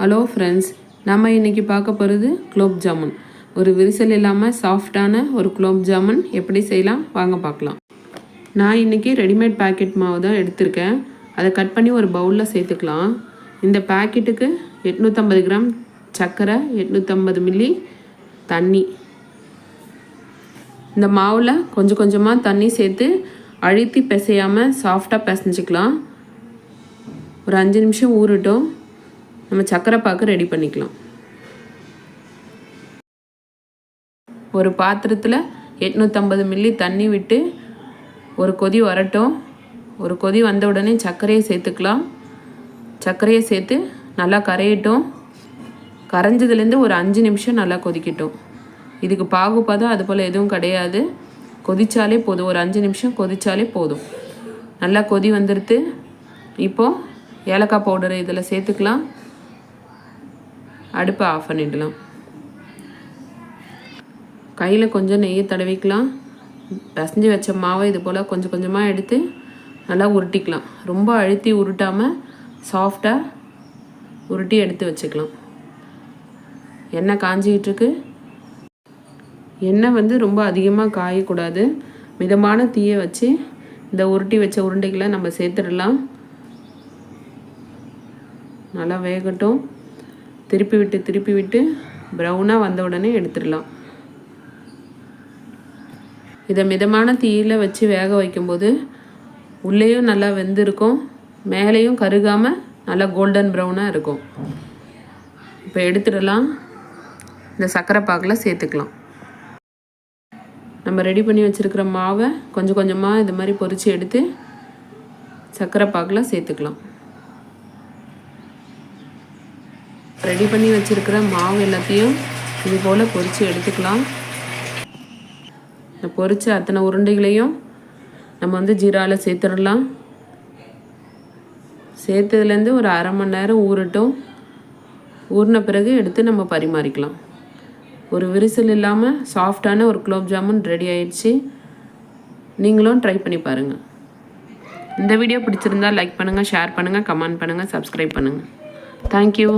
Hello friends நம்ம இன்றைக்கி பார்க்க போகிறது குலோப் ஜாமுன். ஒரு விரிசல் இல்லாமல் சாஃப்டான ஒரு குலோப் ஜாமுன். எப்படி செய்யலாம்? வாங்க பார்க்கலாம். நான் இன்னைக்கு ரெடிமேட் பாக்கெட் மாவு தான் எடுத்திருக்கேன். அதை கட் பண்ணி ஒரு பவுலில் சேர்த்துக்கலாம். இந்த பாக்கெட்டுக்கு எட்நூற்றம்பது கிராம் சர்க்கரை எட்நூற்றம்பது மில்லி தண்ணி. இந்த மாவில் கொஞ்சம் கொஞ்சமாக தண்ணி சேர்த்து அழுத்தி பிசையாமல் சாஃப்டாக பிசைஞ்சிக்கலாம். ஒரு அஞ்சு நிமிஷம் ஊறட்டும். நம்ம சக்கரை பாக்கு ரெடி பண்ணிக்கலாம். ஒரு பாத்திரத்தில் எட்நூற்றம்பது மில்லி தண்ணி விட்டு ஒரு கொதி வரட்டும். ஒரு கொதி வந்த உடனே சர்க்கரையை சேர்த்துக்கலாம். சர்க்கரையை சேர்த்து நல்லா கரையட்டும். கரைஞ்சதுலேருந்து ஒரு அஞ்சு நிமிஷம் நல்லா கொதிக்கட்டும். இதுக்கு பாகுபதம் அது போல் எதுவும் கிடையாது. கொதிச்சாலே போதும். ஒரு அஞ்சு நிமிஷம் கொதிச்சாலே போதும். நல்லா கொதி வந்துடுது இப்போது ஏலக்காய் பவுடரை இதில் சேர்த்துக்கலாம். அடுப்பை ஆஃப் பண்ணிடலாம். கையில் கொஞ்சம் நெய்யை தடவிக்கலாம். பசஞ்சு வச்ச மாவை இது போல் கொஞ்சம் கொஞ்சமாக எடுத்து நல்லா உருட்டிக்கலாம். ரொம்ப அழுத்தி உருட்டாமல் சாஃப்டாக உருட்டி எடுத்து வச்சுக்கலாம். எண்ணெய் காஞ்சிக்கிட்டுருக்கு எண்ணெய் வந்து ரொம்ப அதிகமாக காயக்கூடாது. மிதமான தீயை வச்சு இந்த உருட்டி வச்ச உருண்டைகளை நம்ம சேர்த்துடலாம். நல்லா வேகட்டும். திருப்பி விட்டு திருப்பி விட்டு ப்ரௌனாக வந்த உடனே எடுத்துடலாம். இதை மிதமான தீயில் வச்சு வேக வைக்கும்போது உள்ளேயும் நல்லா வெந்திருக்கும் மேலேயும் கருகாமல் நல்லா கோல்டன் ப்ரௌனாக இருக்கும். இப்போ எடுத்துடலாம். இந்த சர்க்கரை பாக்கில் சேர்த்துக்கலாம். நம்ம ரெடி பண்ணி வச்சுருக்கிற மாவை கொஞ்சம் கொஞ்சமாக இது மாதிரி பொரித்து எடுத்து சர்க்கரை பாக்கில் சேர்த்துக்கலாம். ரெடி பண்ணி வச்சுருக்கிற மாவு எல்லாத்தையும் இது போல் பொறித்து எடுத்துக்கலாம். இந்த பொரிச்ச அத்தனை உருண்டைகளையும் நம்ம வந்து ஜீராவில் சேர்த்துடலாம். சேர்த்ததுலேருந்து ஒரு அரை மணி நேரம் ஊறட்டும். ஊறின பிறகு எடுத்து நம்ம பரிமாறிக்கலாம். ஒரு விரிசல் இல்லாமல் சாஃப்டான ஒரு குலோப் ஜாமுன் ரெடி ஆயிடுச்சு. நீங்களும் ட்ரை பண்ணி பாருங்கள் இந்த வீடியோ பிடிச்சிருந்தா லைக் பண்ணுங்கள் ஷேர் பண்ணுங்கள் கமெண்ட் பண்ணுங்கள் சப்ஸ்கிரைப் பண்ணுங்கள் தேங்க்யூ